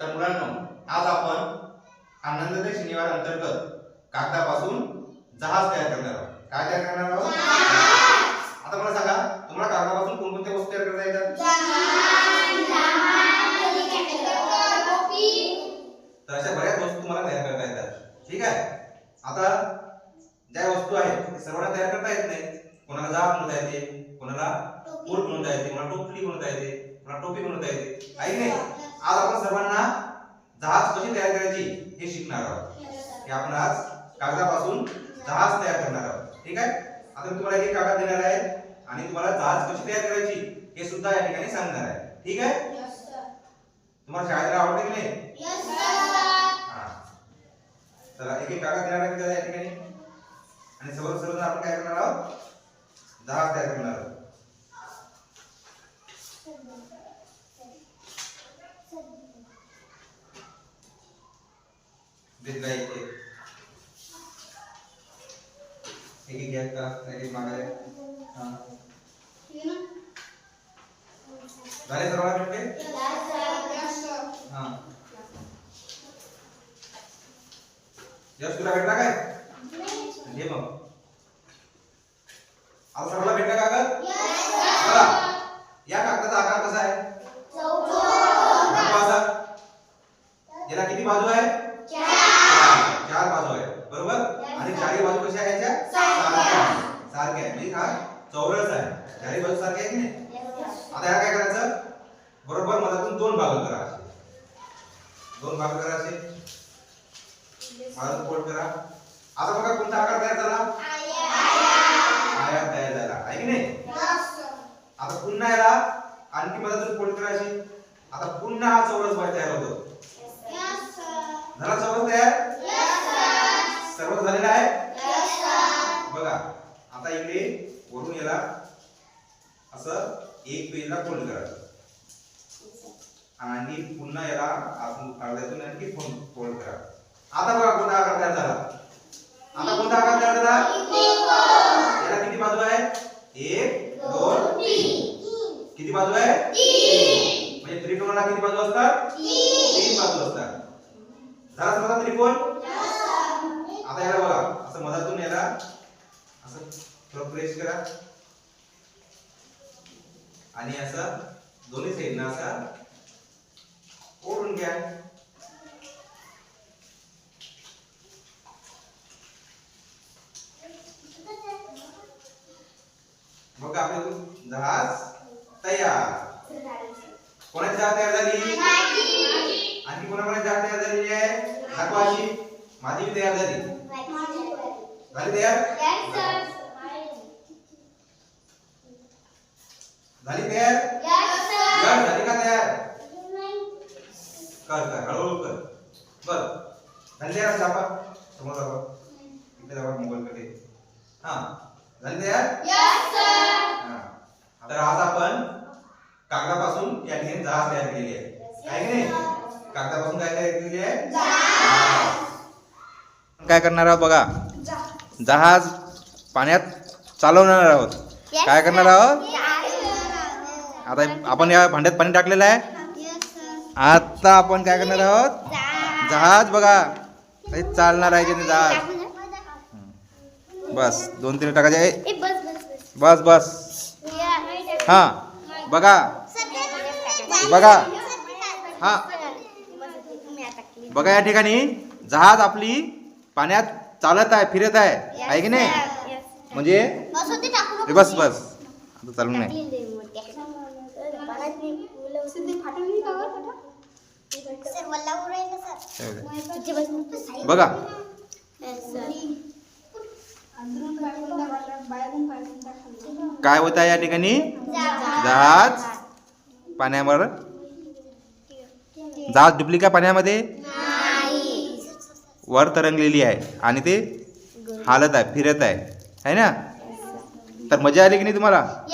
तर मुलांनो आज आपण आनंददायी शनिवार अंतर्गत कागदापासून जहाज तयार करणार आहोत. काय तयार करणार आहोत? आता मला सांगा तुम्हाला कागदापासून कोणकोणत्या वस्तू तयार करता येतात? तर अशा बऱ्याच वस्तू तुम्हाला तयार करता येतात. ठीक आहे? आता ज्या वस्तू आहेत ते सर्वांना तयार करता येत नाही कोणाला जहाज बनवता येते कोणाला पूल बनवता येते कोणाला टोपली बनवता येते कोणाला टोपी बनवता येते की नाही आज आपण सर्वांना जहाज कशी तयार करायची हे शिकणार आहोत. हे आपण आज कागदापासून जहाज तयार करणार आहोत. ठीक आहे? आता मी तुम्हाला एक कागद देणार आहे आणि तुम्हाला जहाज कशी तयार करायची हे सुद्धा या ठिकाणी सांगणार आहे. ठीक आहे? तुम्हाला शाळेला आवडते की नाही? चला एक एक कागद देणार आहे या ठिकाणी. आणि सर्व सर्व आपण काय करणार आहोत? जहाज तयार करणार आहोत. दिसला एक एक एक एक घ्या का एक एक मागायला हा। झाले सर्वांना भेटले हा। यश तुला भेटला काय घे मग आता सर्वांना भेटला कागद बघा या कागदाचा आकार कसा आहे लंबा असा याला किती बाजू आहे चार बाजू आहे बरोबर? आणि चारही बाजू कशा आहे याच्या? सारख्या. आहे. सारख्या. आहे म्हणजे हा चौरस आहे. चारही बाजू सारख्या आहे की नाही? आता ह्या काय करायचं? बरोबर मधातून दोन भाग करा. असे. दोन भाग करा असे. मधातून फोल्ड करा. आता बघा कोणता आकार तयार झाला? आयात. तयार झाला. आहे की नाही? आता पुन्हा याला आणखी मधातून फोल्ड करा अशी. आता पुन्हा हा चौरस बाहेर तयार होतो. झाला चौरस तयार? सर्व झालेला आहे? बघा आता इकडे वरून याला असं एक पेजला फोल्ड करा. आणि पुन्हा याला आतून काढायतून आणखी फोल्ड करा. आता बघा कोणता आकार तयार झाला? आता कोणता आकार तयार झाला? याला किती बाजू आहे? एक दोन किती बाजू आहे? म्हणजे त्रिकोणाला किती बाजू असतात? तीन. बाजू असतात. झाला समजा त्रिकोण? आता याला बघा असं मधातून याला असं थोडं प्रेस करा. आणि असं दोन्ही साईडनं असा ओढून घ्या. मग आपलं जहाज तयार. कोणाची जहाज तयार झाली आणखी कोणाकोणाची जहाज तयार झालेली आहे दाखवा अशी माझी बी तयार झाली झाली तयार झाली तयार? कर झाली का तयार? कर कर हळूहळू कर. बर. झाली तयार दाखवा समोर दाखवा. इकडे दाखवा मोबाईल कडे. हा. झाली तयार? हा. तर आज आपण कागदापासून या ठिकाणी जहाज तयार केलेली आहे. आहे की नाही? कागदापासून काय तयार केलेली आहे? काय करणार आहोत बघा. जहाज पाण्यात चालवणार आहोत. काय करणार आहोत? आता आपण या भांड्यात पाणी टाकलेलं आहे. आता आपण काय करणार आहोत? जहाज बघा. चालणार आहे ज्याने जहाज? बस दोन तीन टाकायचे. ए, बस बस हा बघा. बघा. हा. बघा या ठिकाणी. जहाज आपली पाण्यात चालत आहे फिरत आहे. आहे की नाही? म्हणजे? बस बस आता चालू नाही. बघा. काय होत आहे या ठिकाणी? जहाज पाण्यावर. जहाज डुबली का पाण्यामध्ये? वर तरंगलेली आहे. आणि ते हालत आहे फिरत आहे. है ना? तर मजा आली की नाही तुम्हाला?